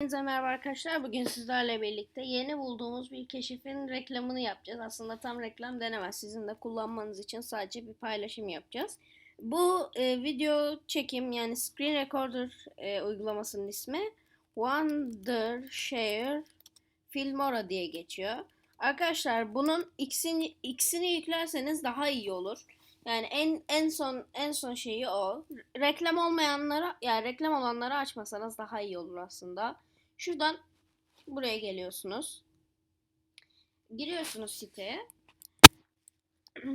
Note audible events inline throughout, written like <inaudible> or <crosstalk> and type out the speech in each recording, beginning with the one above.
Hepinize merhaba arkadaşlar. Bugün sizlerle birlikte yeni bulduğumuz bir keşifin reklamını yapacağız. Aslında tam reklam denemez. Sizin de kullanmanız için sadece bir paylaşım yapacağız. Bu e, video çekim yani Screen Recorder e, uygulamasının ismi Wondershare Filmora diye geçiyor. Arkadaşlar bunun X'ini, X'ini yüklerseniz daha iyi olur. Yani en en son en son şeyi o. Reklam olmayanlara yani reklam olanları açmasanız daha iyi olur aslında. Şuradan buraya geliyorsunuz. Giriyorsunuz siteye. <clears throat>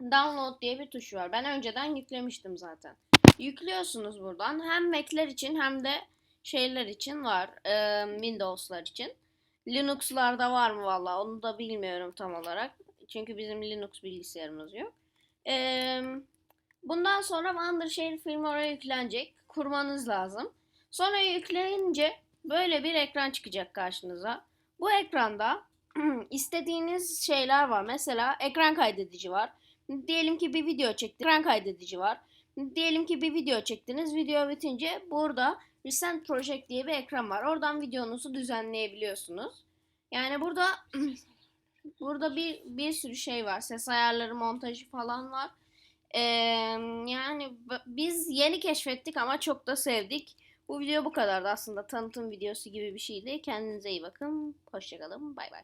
Download diye bir tuş var. Ben önceden yüklemiştim zaten. Yüklüyorsunuz buradan. Hem Mac'ler için hem de şeyler için var. Ee, Windows'lar için. Linux'larda var mı valla onu da bilmiyorum tam olarak. Çünkü bizim Linux bilgisayarımız yok. Ee, bundan sonra Wondershare firmware yüklenecek. Kurmanız lazım. Sonra yükleyince böyle bir ekran çıkacak karşınıza. Bu ekranda <clears throat> istediğiniz şeyler var. Mesela ekran kaydedici var. Diyelim ki bir video çektiniz. Ekran kaydedici var. Diyelim ki bir video çektiniz. Video bitince burada Recent Project diye bir ekran var. Oradan videonuzu düzenleyebiliyorsunuz. Yani burada <clears throat> burada bir bir sürü şey var. Ses ayarları, montajı falan var. Ee, yani biz yeni keşfettik ama çok da sevdik. Bu video bu kadardı aslında tanıtım videosu gibi bir şeydi. Kendinize iyi bakın. Hoşçakalın. Bay bay.